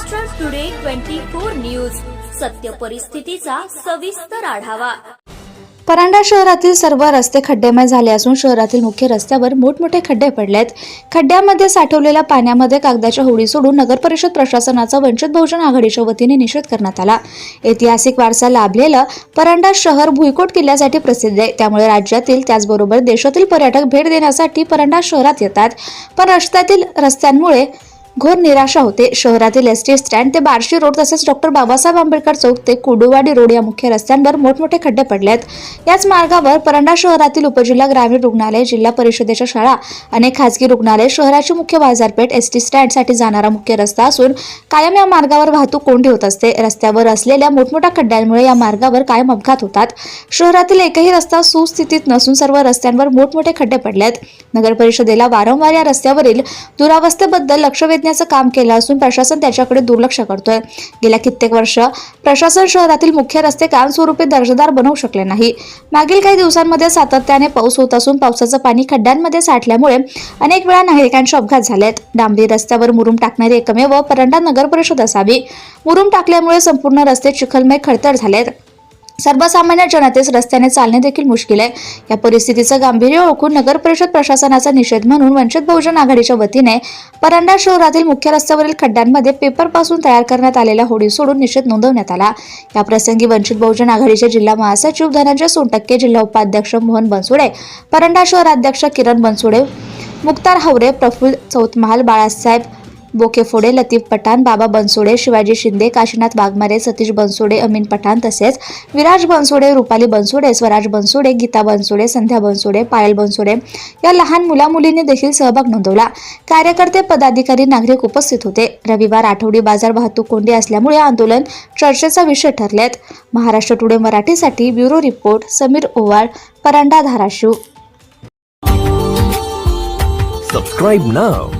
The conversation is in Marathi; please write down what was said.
Maharashtra today twenty four news सत्य परिस्थितीचा सविस्तर आढावा. परांडा शहरातील सर्व रस्ते खड्डेमय झाले असून शहरातील मुख्य रस्त्यावर मोठमोठे खड्डे पडलेत. खड्ड्यामध्ये साठवलेल्या पाण्यामध्ये कागदाच्या होडी सोडून नगर परिषद प्रशासनाचा वंचित बहुजन आघाडीच्या वतीने निषेध करण्यात आला. ऐतिहासिक वारसा लाभलेलं परांडा शहर भुईकोट किल्ल्यासाठी प्रसिद्ध आहे. त्यामुळे राज्यातील त्याचबरोबर देशातील पर्यटक भेट देण्यासाठी परांडा शहरात येतात. पण रस्त्यातील रस्त्यांमुळे घोर निराशा होते. शहरातील एस टी स्टँड ते बार्शी रोड तसेच डॉक्टर बाबासाहेब आंबेडकर चौक ते कुडुवाडी रोड या मुख्य रस्त्यांवर मोठमोठे खड्डे पडलेत. याच मार्गावर परंडा शहरातील उपजिल्हा ग्रामीण रुग्णालय जिल्हा परिषदेच्या शाळा अनेक खासगी रुग्णालय शहराची मुख्य बाजारपेठ एस टी स्टँडसाठी जाणारा मुख्य रस्ता असून कायम या मार्गावर वाहतूक कोंडी होत असते. रस्त्यावर असलेल्या मोठमोठ्या खड्ड्यांमुळे या मार्गावर कायम अपघात होतात. शहरातील एकही रस्ता सुस्थितीत नसून सर्व रस्त्यांवर मोठमोठे खड्डे पडलेत. नगर परिषदेला वारंवार या रस्त्यावरील दुरावस्थेबद्दल लक्ष वेध तज्ज्ञाचं काम केलं असून प्रशासन त्याच्याकडे दुर्लक्ष करतोय. गेल्या कित्येक वर्ष प्रशासन शहरातील मुख्य रस्ते कायमस्वरूपी दर्जेदार बनवू शकले नाही. मागील काही दिवसांमध्ये सातत्याने पाऊस होत असून पावसाचं पाणी खड्ड्यांमध्ये साठल्यामुळे अनेक वेळा नागरिकांचे अपघात झालेत. डांबरी रस्त्यावर मुरुम टाकणारी एकमेव परंडा नगर परिषद असावी. मुरुम टाकल्यामुळे संपूर्ण रस्ते चिखलमय खडतर झालेत. सर्वसामान्य जनतेस रस्त्याने चालणे देखील मुश्किल आहे. या परिस्थितीचं गांभीर्य ओळखून नगर परिषद प्रशासनाचा निषेध म्हणून वंचित बहुजन आघाडीच्या वतीने परंडा शहरातील मुख्य रस्त्यावरील खड्ड्यांमध्ये पेपरपासून तयार करण्यात आलेल्या होडी सोडून निषेध नोंदवण्यात आला. या प्रसंगी वंचित बहुजन आघाडीचे जिल्हा महासचिव धनंजय सोनटक्के जिल्हा उपाध्यक्ष मोहन बनसोडे परंडा शहराध्यक्ष किरण बनसोडे मुक्तार हवरे प्रफुल्ल चौतमहाल बाळासाहेब बोकेफोडे लतीफ पठाण बाबा बनसोडे शिवाजी शिंदे काशीनाथ वाघमारे सतीश बनसोडे अमीन पठाण तसेच विराज बनसोडे रुपाली बनसोडे स्वराज बनसोडे गीता बनसोडे संध्या बनसोडे पायल बनसोडे या लहान मुलामुलींनी देखील सहभाग नोंदवला. कार्यकर्ते पदाधिकारी नागरिक उपस्थित होते. रविवार आठवडी बाजार वाहतूक कोंडी असल्यामुळे आंदोलन चर्चेचा विषय ठरलेत. महाराष्ट्र टुडे मराठीसाठी bureau report Sameer Owal Paranda Dharashiv. Subscribe now